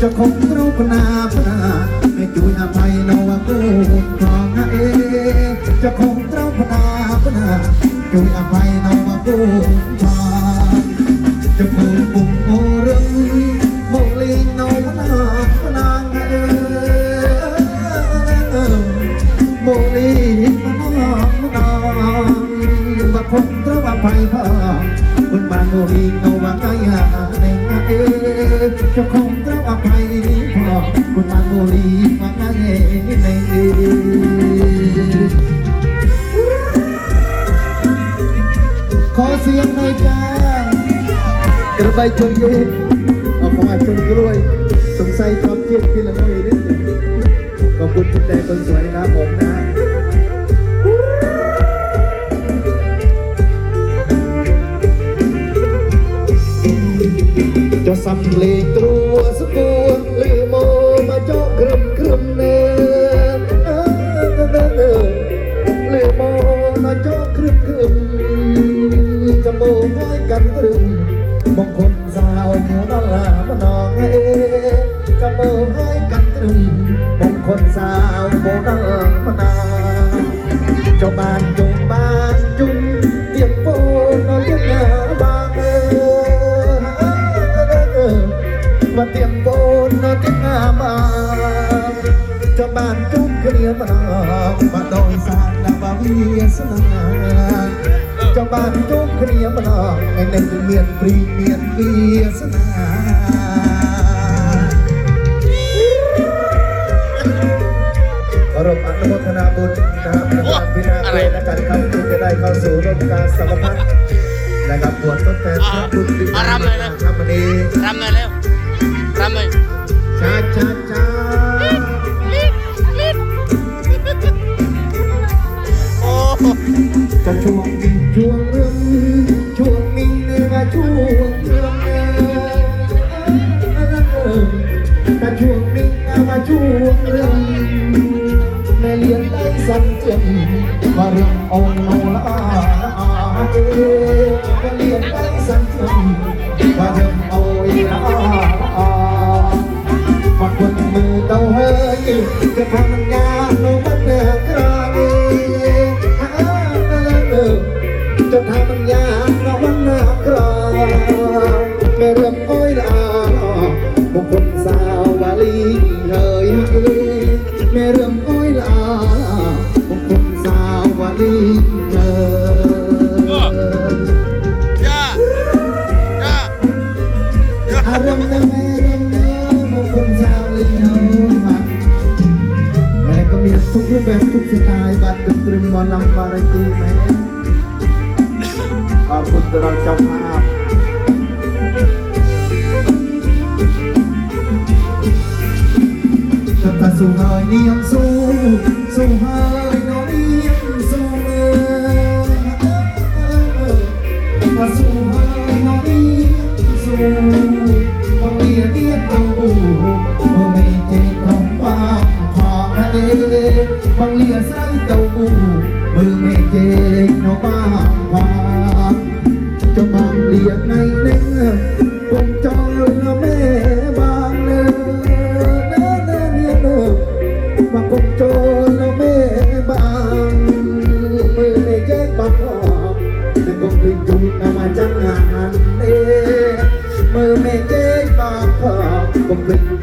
จะคงเราพนาพนาให้จุยอภัยนวกูทองเอจะคงเราพนาพนาจุยอภัยนวกูทองจะพูดปุ่มโมรึงโมลีนวนาพนางเอโมลีพนางพนางว่าคงเราอภัยพาคุณบานโมลีนวกายาในเอจะคงเราอภัยพ อคุณบานโมลีมากายในเอขอเสียงหน่อยจ้ากระบายชนเย็นเอาของอาชนกล้วยสงสัยทำเจ็บพี่ละน้อยนิดหนึ่งขอบคุณคุณแดงคนสวยนะครับผมนะจะสำเร็จตัว ยกันตรึมมงคลสาวหนือนาลามนองเอจะโมง่อยกันตรึมมงคลสาวโมนามนาเจ้าบ้านจงบ้านจุงเตรียมโปนอนเลี้ยงหน้าบางเออมาเตรียมโบนนอนที่หน้ามาเจ้าบ้านจุกเกลียมางมาโดยสารนาวาวิสนา จ้าบ้านจุกเกลียมาในในเมียนปรีเมียนเวียสนาขอรบอนุโมทนาบุญนะครับการพินาเวในการคำที่จะได้เข้าสู่ร่มการสมพันธ์นะครับบวชต้นแต่พระบุญที่ได้มาครับวันนี้รำหน่อยเร็วรำหน่อย ององค์โนลาเอแม่เลี้ยงได้สั่งเจียมว่าเรื่องโอ้ย ทุกรูปแบบทุกสไตล์บัตรดนตรีมอลำวาไรตี้แม่ขอบคุณสำหรับเจ้าภาพจะตัดสู้เฮยนิยมสู้สู้เฮย ไม่เจ็บน้องป้าขอจะบางเรียกในเน่งคงจองเรือแม่บางเนื้อเนื้อเนื้อเนื้อเนื้อมาคงจองเรือแม่บางมือในแจ้บังออกแต่คงพลิกจุดเอามาจังงานเอมือไม่แจ้งบังออกคงพลิ